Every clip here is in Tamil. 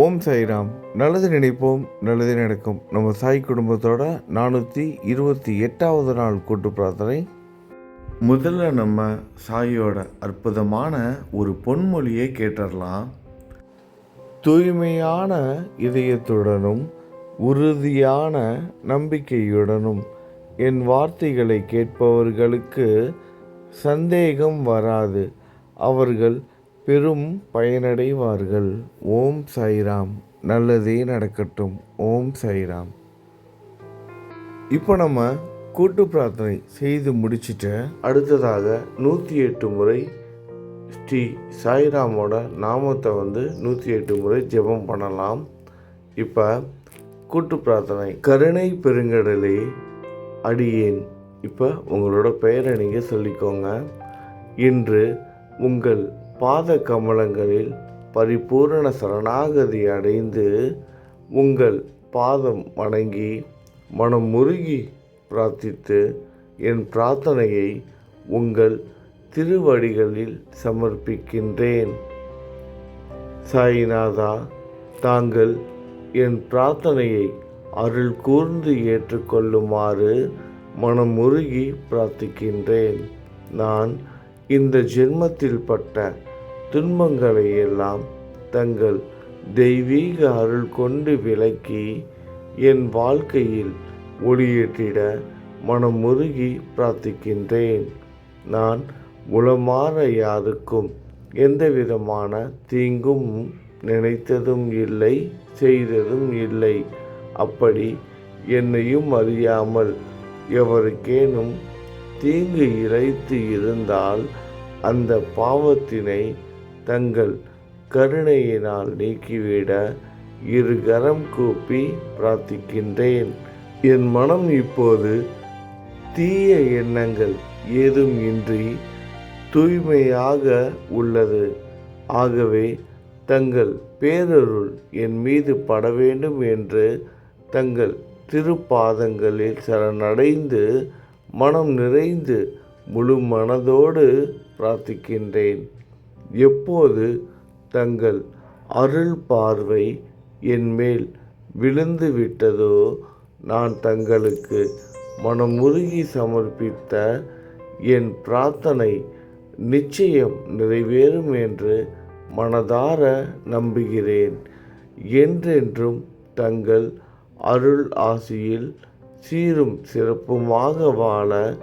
ஓம் சாய்ராம். நல்லது நினைப்போம் நல்லது நடக்கும். நம்ம சாய் குடும்பத்தோட நானூற்றி இருபத்தி எட்டாவது நாள் கூட்டு பிரார்த்தனை. முதல்ல நம்ம சாயோட அற்புதமான ஒரு பொன்மொழியை கேட்டுடலாம் தூய்மையான இதயத்துடனும் உறுதியான நம்பிக்கையுடனும் என் வார்த்தைகளை கேட்பவர்களுக்கு சந்தேகம் வராது. அவர்கள் பெரும் பயனடைவார்கள். ஓம் சாய்ராம். நல்லதே நடக்கட்டும். ஓம் சாய்ராம். இப்போ நம்ம கூட்டு பிரார்த்தனை செய்து முடிச்சுட்டு அடுத்ததாக நூற்றி எட்டு முறை ஸ்ரீ சாய்ராமோட நாமத்தை வந்து நூற்றி எட்டு முறை ஜெபம் பண்ணலாம். இப்போ கூட்டு பிரார்த்தனை. கருணை பெருங்கடலே அடியேன். இப்போ உங்களோட பெயரை நீங்கள் சொல்லிக்கோங்க. இன்று உங்கள் பாத கமலங்களில் பரிபூரண சரணாகதி அடைந்து உங்கள் பாதம் வணங்கி மனம் முருகி பிரார்த்தித்து என் பிரார்த்தனையை உங்கள் திருவடிகளில் சமர்ப்பிக்கின்றேன். சாய்நாதா தாங்கள் என் பிரார்த்தனையை அருள் கூர்ந்து ஏற்றுக்கொள்ளுமாறு மனமுருகி பிரார்த்திக்கின்றேன். நான் இந்த ஜென்மத்தில் பட்ட துன்பங்களை எல்லாம் தங்கள் தெய்வீக அருள் கொண்டு விலக்கி என் வாழ்க்கையில் ஒளியேற்றிட மனமுருகி பிரார்த்திக்கின்றேன். நான் உளமாற யாருக்கும் எந்த விதமான தீங்கும் நினைத்ததும் இல்லை செய்ததும் இல்லை. அப்படி என்னையும் அறியாமல் எவருக்கேனும் தீங்கு இழைத்து இருந்தால் அந்த பாவத்தினை தங்கள் கருணையினால் நீக்கிவிட இரு கரம் கூப்பி பிரார்த்திக்கின்றேன். என் மனம் இப்போது தீய எண்ணங்கள் ஏதும் இன்றி தூய்மையாக உள்ளது. ஆகவே தங்கள் பேரருள் என் மீது பட வேண்டும் என்று தங்கள் திருப்பாதங்களில் சரணடைந்து மனம் நிறைந்து முழு மனதோடு பிரார்த்திக்கின்றேன். எப்போது தங்கள் அருள் பார்வை என்மேல் விழுந்து விட்டதோ நான் தங்களுக்கு மனமுருகி சமர்ப்பித்த என் பிரார்த்தனை நிச்சயம் நிறைவேறும் என்று மனதார நம்புகிறேன். என்றென்றும் தங்கள் அருள் ஆசியில் சீரும் சிறப்புமாக வாழ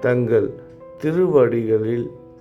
தங்கள் திருவடிகளில்